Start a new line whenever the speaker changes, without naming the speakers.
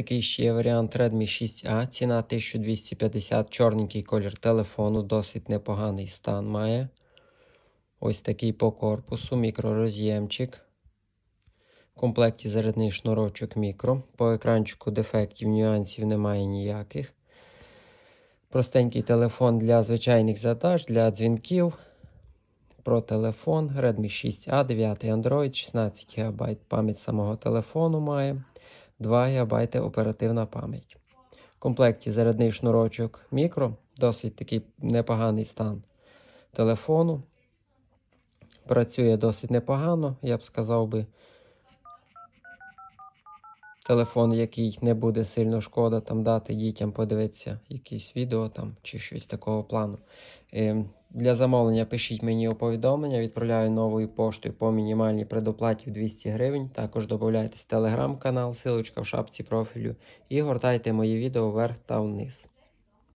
такий ще є варіант Redmi 6A, ціна 1250, чорненький колір телефону, досить непоганий стан має. Ось такий по корпусу, мікророз'ємчик. В комплекті зарядний шнурочок мікро. По екранчику дефектів, нюансів немає ніяких. Простенький телефон для звичайних задач, для дзвінків. Про телефон Redmi 6A, 9 Android, 16 ГБ пам'ять самого телефону має, 2 ГБ оперативна пам'ять. В комплекті зарядний шнурочок мікро, досить такий непоганий стан телефону. Працює досить непогано, я б сказав би. Телефон, який не буде сильно шкода там дати дітям подивитися якісь відео там чи щось такого плану. Е, Для замовлення пишіть мені у повідомлення, відправляю новою поштою по мінімальній предоплаті в 200 гривень. Також додайтесь телеграм-канал, силочка в шапці профілю, і гортайте мої відео вверх та вниз.